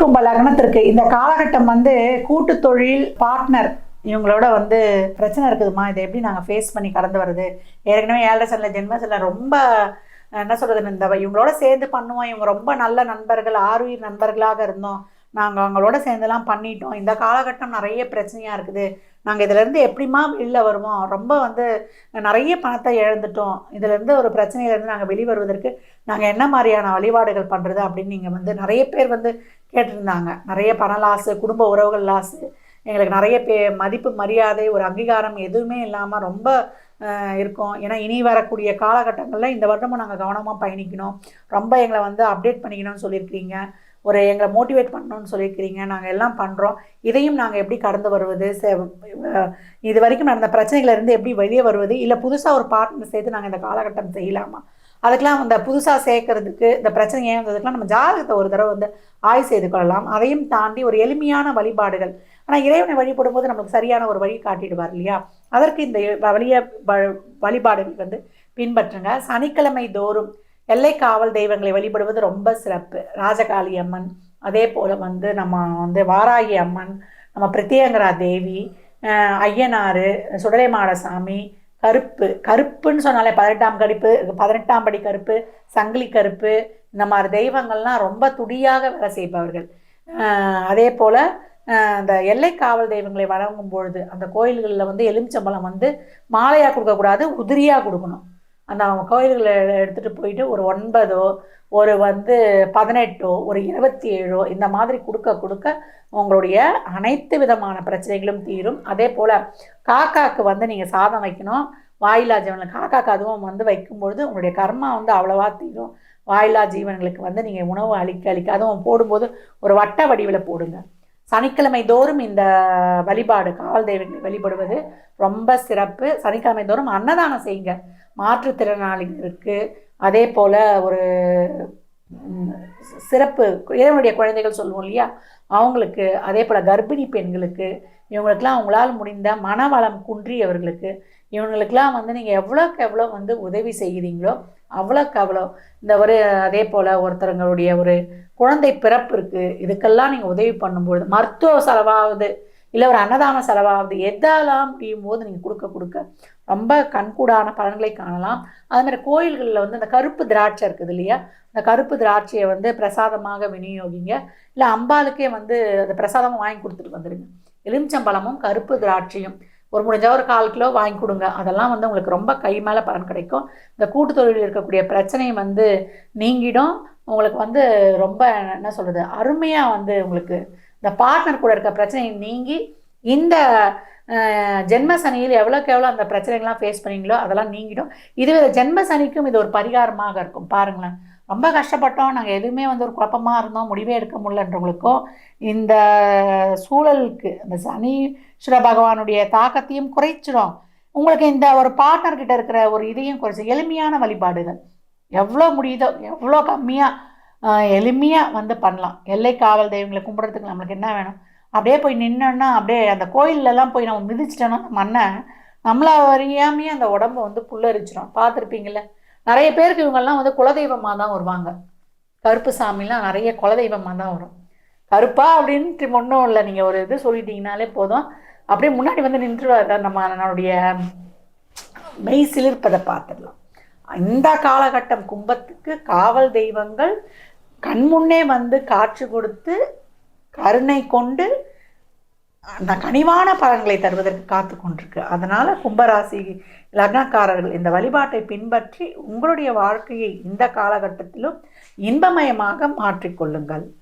கும்பத்திற்கு இந்த காலகட்டம் வந்து கூட்டு தொழில் பார்ட்னர் இவங்களோட வந்து பிரச்சனை இருக்குதுமா இதை எப்படி நாங்கள் ஃபேஸ் பண்ணி கடந்து வருது ஏற்கனவே ஏழரை சனில் ஜென்மத்தில் ரொம்ப என்ன சொல்கிறது இந்த இவங்களோட சேர்ந்து பண்ணுவோம். இவங்க ரொம்ப நல்ல நண்பர்கள் ஆறுயிர் நண்பர்களாக இருந்தோம். நாங்கள் அவங்களோட சேர்ந்துலாம் பண்ணிட்டோம். இந்த காலகட்டம் நிறைய பிரச்சனையாக இருக்குது. நாங்கள் இதிலேருந்து எப்படிமா வெளியில் வருவோம்? ரொம்ப வந்து நிறைய பணத்தை இழந்துட்டோம். இதிலேருந்து ஒரு பிரச்சனையிலேருந்து நாங்கள் வெளிவருவதற்கு நாங்கள் என்ன மாதிரியான வழிபாடுகள் பண்ணுறது அப்படின்னு நீங்கள் வந்து நிறைய பேர் வந்து கேட்டிருந்தாங்க. நிறைய பண லாஸு குடும்ப உறவுகள் லாஸு எங்களுக்கு நிறைய பே மதிப்பு மரியாதை ஒரு அங்கீகாரம் எதுவுமே இல்லாமல் ரொம்ப இருக்கும். ஏன்னா இனி வரக்கூடிய காலகட்டங்களில் இந்த வருடமும் நாங்கள் கவனமாக பயணிக்கணும். ரொம்ப எங்களை வந்து அப்டேட் பண்ணிக்கணும்னு சொல்லியிருக்கிறீங்க ஒரு எங்களை மோட்டிவேட் பண்ணணும்னு சொல்லியிருக்கிறீங்க. நாங்கள் எல்லாம் பண்ணுறோம் இதையும் நாங்கள் எப்படி கடந்து வருவது? இது வரைக்கும் நடந்த பிரச்சனைகளிலிருந்து எப்படி வெளியே வருவது? இல்லை புதுசாக ஒரு பார்ட்னர் சேர்த்து நாங்கள் இந்த காலகட்டம் செய்யலாமா? அதுக்கெலாம் அந்த புதுசாக சேர்க்கறதுக்கு இந்த பிரச்சனை ஏன் நம்ம ஜாதகத்தை ஒரு தடவை வந்து ஆய்வு செய்து கொள்ளலாம். அதையும் தாண்டி ஒரு எளிமையான வழிபாடுகள். ஆனால் இறைவனை வழிபடும் போது நமக்கு சரியான ஒரு வழி காட்டிடுவார் இல்லையா? அதற்கு இந்த வழிய வ- வழிபாடுகள் வந்து பின்பற்றுங்க. சனிக்கிழமை தோறும் எல்லை காவல் தெய்வங்களை வழிபடுவது ரொம்ப சிறப்பு. ராஜகாளி அம்மன் அதே போல் வந்து நம்ம வந்து வாராகி அம்மன் நம்ம பிரத்யங்கரா தேவி ஐயனார் சுடலைமாட சாமி கருப்பு கருப்புன்னு சொன்னாலே பதினெட்டாம் கடிப்பு பதினெட்டாம் படி கருப்பு சங்கிலி கருப்பு இந்த மாதிரி தெய்வங்கள்லாம் ரொம்ப துடியாக வேலை செய்பவர்கள். அதே போல் அந்த எல்லை காவல் தெய்வங்களை வழங்கும் பொழுது அந்த கோயில்களில் வந்து எலுமிச்சம்பழம் வந்து மாலையாக கொடுக்கக்கூடாது உதிரியாக கொடுக்கணும். அந்த அவங்க கோயில்களை எடுத்துகிட்டு போயிட்டு ஒரு ஒன்பதோ ஒரு வந்து பதினெட்டோ ஒரு இருபத்தி ஏழோ இந்த மாதிரி கொடுக்க கொடுக்க உங்களுடைய அனைத்து விதமான பிரச்சனைகளும் தீரும். அதே போல் காக்காக்கு வந்து நீங்கள் சாதம் வைக்கணும். வாயிலா ஜீவனுக்கு காக்காக்கு அதுவும் வந்து வைக்கும்பொழுது உங்களுடைய கர்மா வந்து அவ்வளவா தீரும். வாயிலா ஜீவன்களுக்கு வந்து நீங்கள் உணவு அளிக்க அளிக்க அதுவும் போடும்போது ஒரு வட்ட வடிவில் போடுங்க. சனிக்கிழமை தோறும் இந்த வழிபாடு காவல் தெய்வங்களை வழிபடுவது ரொம்ப சிறப்பு. சனிக்கிழமை தோறும் அன்னதானம் செய்யுங்க. மாற்றுத்திறனாளிகளுக்கு அதே போல் ஒரு சிறப்பு இறைவனுடைய குழந்தைகள் சொல்லுவோம் இல்லையா? அவங்களுக்கு அதே போல் கர்ப்பிணி பெண்களுக்கு இவங்களுக்கெல்லாம் அவங்களால் முடிந்த மனவளம் குன்றியவர்களுக்கு இவங்களுக்கெல்லாம் வந்து நீங்கள் எவ்வளோக்கு எவ்வளோ வந்து உதவி செய்கிறீங்களோ அவ்வளோக்கு அவ்வளோ இந்த ஒரு அதே போல் ஒருத்தருங்களுடைய ஒரு குழந்தை பிறப்பு இருக்குது இதுக்கெல்லாம் நீங்கள் உதவி பண்ணும்பொழுது மருத்துவ செலவாகுது இல்லை ஒரு அன்னதான செலவாகுது. எதாலாம் முடியும் போது நீங்கள் கொடுக்க கொடுக்க ரொம்ப கண்கூடான பலன்களை காணலாம். அது மாதிரி கோயில்களில் வந்து அந்த கருப்பு திராட்சை இருக்குது இல்லையா? அந்த கருப்பு திராட்சையை வந்து பிரசாதமாக விநியோகிங்க. இல்லை அம்பாளுக்கே வந்து அந்த பிரசாதமாக வாங்கி கொடுத்துட்டு வந்துடுங்க எலுமிச்சம்பழமும் கருப்பு திராட்சையும் ஒரு முடிஞ்ச ஒரு கால் கிலோ வாங்கி கொடுங்க. அதெல்லாம் வந்து உங்களுக்கு ரொம்ப கை மேலே பலன் கிடைக்கும். இந்த கூட்டு தொழிலில் இருக்கக்கூடிய பிரச்சனையும் வந்து நீங்கிடும். உங்களுக்கு வந்து ரொம்ப என்ன சொல்கிறது அருமையாக வந்து உங்களுக்கு இந்த பார்ட்னர் கூட இருக்க பிரச்சனை நீங்கி இந்த ஜென்ம சனியில் எவ்வளோக்கு எவ்வளோ அந்த பிரச்சனைகள்லாம் ஃபேஸ் பண்ணீங்களோ அதெல்லாம் நீங்கிடும். இதுவே ஜென்ம சனிக்கும் இது ஒரு பரிகாரமாக இருக்கும். பாருங்களேன். ரொம்ப கஷ்டப்பட்டோம். நாங்கள் எதுவுமே வந்து ஒரு குழப்பமாக இருந்தோம். முடிவே எடுக்க முடியலன்றவங்களுக்கும் இந்த சூழலுக்கு அந்த சனீஸ்வர பகவானுடைய தாக்கத்தையும் குறைச்சிடும் உங்களுக்கு இந்த ஒரு பார்ட்னர் கிட்ட இருக்கிற ஒரு இதையும் குறைச்சி எளிமையான வழிபாடுகள். எவ்வளோ முடியுதோ எவ்வளோ கம்மியாக எளிமையாக வந்து பண்ணலாம். எல்லை காவல் தெய்வங்களை கும்பிட்றதுக்கு நம்மளுக்கு என்ன வேணும்? அப்படியே போய் நின்னோன்னா அப்படியே அந்த கோயிலெலாம் போய் நம்ம மிதிச்சிட்டோன்னா மண்ணை நம்மளை அறியாமையே அந்த உடம்பை வந்து புல்லரிச்சிடும் பார்த்துருப்பீங்கள்ல நிறைய பேருக்கு இவங்கெல்லாம் வந்து குலதெய்வமாக தான் வருவாங்க. கருப்பு சாமிலாம் நிறைய குலதெய்வமாக தான் வரும். கருப்பா அப்படின்ட்டு ஒன்றும் இல்லை. நீங்கள் ஒரு இது சொல்லிட்டீங்கனாலே போதும். அப்படியே முன்னாடி வந்து நின்றுவார். நம்ம நம்மளுடைய மெய் சிலிர்ப்பதை பார்த்துடலாம். இந்த காலகட்டம் கும்பத்துக்கு காவல் தெய்வங்கள் கண்முன்னே வந்து காட்சி கொடுத்து கருணை கொண்டு அந்த கனிவான பலன்களை தருவதற்கு காத்து கொண்டிருக்கு. அதனால் கும்பராசி லக்னக்காரர்கள் இந்த வழிபாட்டை பின்பற்றி உங்களுடைய வாழ்க்கையை இந்த காலகட்டத்திலும் இன்பமயமாக மாற்றிக்கொள்ளுங்கள்